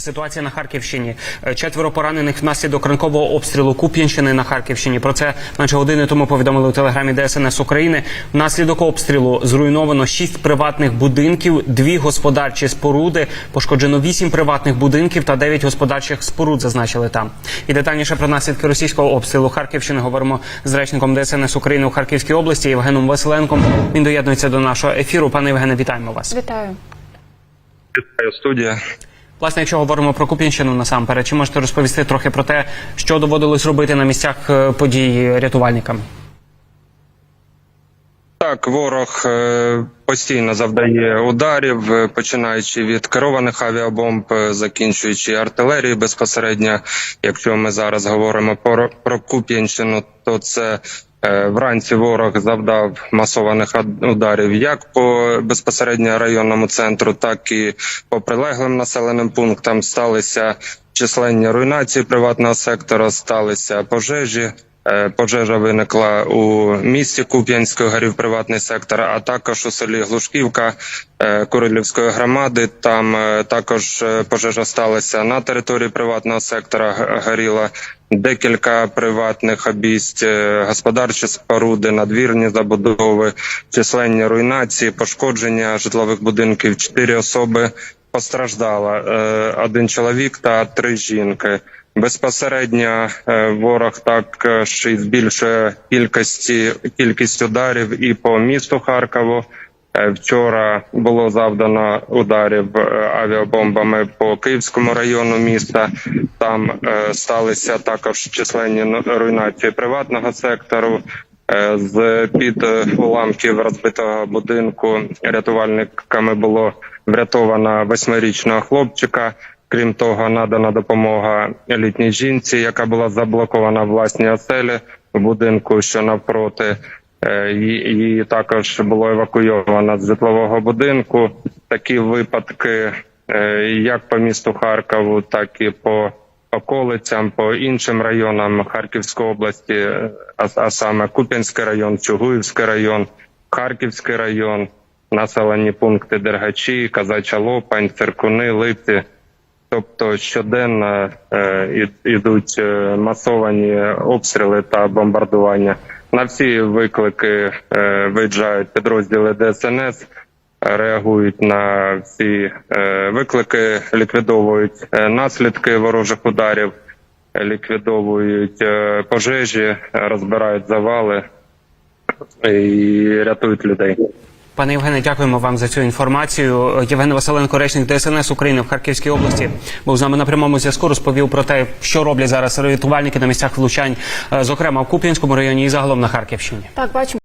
Ситуація на Харківщині. Е, Четверо поранених внаслідок ранкового обстрілу Куп'янщини на Харківщині. Про це менше години тому повідомили у телеграмі ДСНС України. Внаслідок обстрілу зруйновано шість приватних будинків, дві господарчі споруди. Пошкоджено вісім приватних будинків та дев'ять господарчих споруд. Зазначили там. І детальніше про наслідки російського обстрілу Харківщини говоримо з речником ДСНС України у Харківській області Євгеном Василенком. Він доєднується до нашого ефіру. Пане Євгене, вітаємо вас. Вітаю. Вітаю, студія. Власне, якщо говоримо про Куп'янщину насамперед, чи можете розповісти трохи про те, що доводилось робити на місцях події подій рятувальникам? Так, ворог е, постійно завдає ударів, е, починаючи від керованих авіабомб, е, закінчуючи артилерією безпосередньо. Якщо ми зараз говоримо про, про Куп'янщину, то це вранці ворог завдав масованих ударів як по безпосередньо районному центру, так і по прилеглим населеним пунктам. Сталися численні руйнації приватного сектора, сталися пожежі. Е, Пожежа виникла у місті Куп'янської горів приватний сектор, а також у селі Глушківка е, Курилівської громади. Там е, також пожежа сталася на території приватного сектора. Горіла декілька приватних обійсть, господарчі споруди, надвірні забудови, численні руйнації, пошкодження житлових будинків. Чотири особи постраждало. Е, Один чоловік та три жінки. Безпосередньо е, ворог також і збільшує кількості кількість ударів і по місту Харкову. Е, Вчора було завдано ударів е, авіабомбами по Київському району міста. Там е, сталися також численні руйнації приватного сектору. Е, З під е, уламків розбитого будинку рятувальниками було врятовано восьмирічного хлопчика. Крім того, надана допомога літній жінці, яка була заблокована в власній оселі в будинку, що навпроти. Е, Її її також було евакуйовано з житлового будинку. Такі випадки, е, як по місту Харкову, так і по околицям, по іншим районам Харківської області, е, а, саме Куп'янський район, Чугуївський район, Харківський район, населені пункти Дергачі, Казача Лопань, Циркуни, Липці. Тобто щоденно е, і- ідуть е, масовані обстріли та бомбардування. На всі виклики е, виїжджають підрозділи ДСНС, реагують на всі е, виклики, ліквідовують е, наслідки ворожих ударів, ліквідовують е, пожежі, розбирають завали і рятують людей. Пане Євгене, дякуємо вам за цю інформацію. Євген Василенко, речник ДСНС України в Харківській області, був з нами на прямому зв'язку. Розповів про те, що роблять зараз рятувальники на місцях влучань, е, зокрема в Куп'янському районі і загалом на Харківщині. Так, бачимо.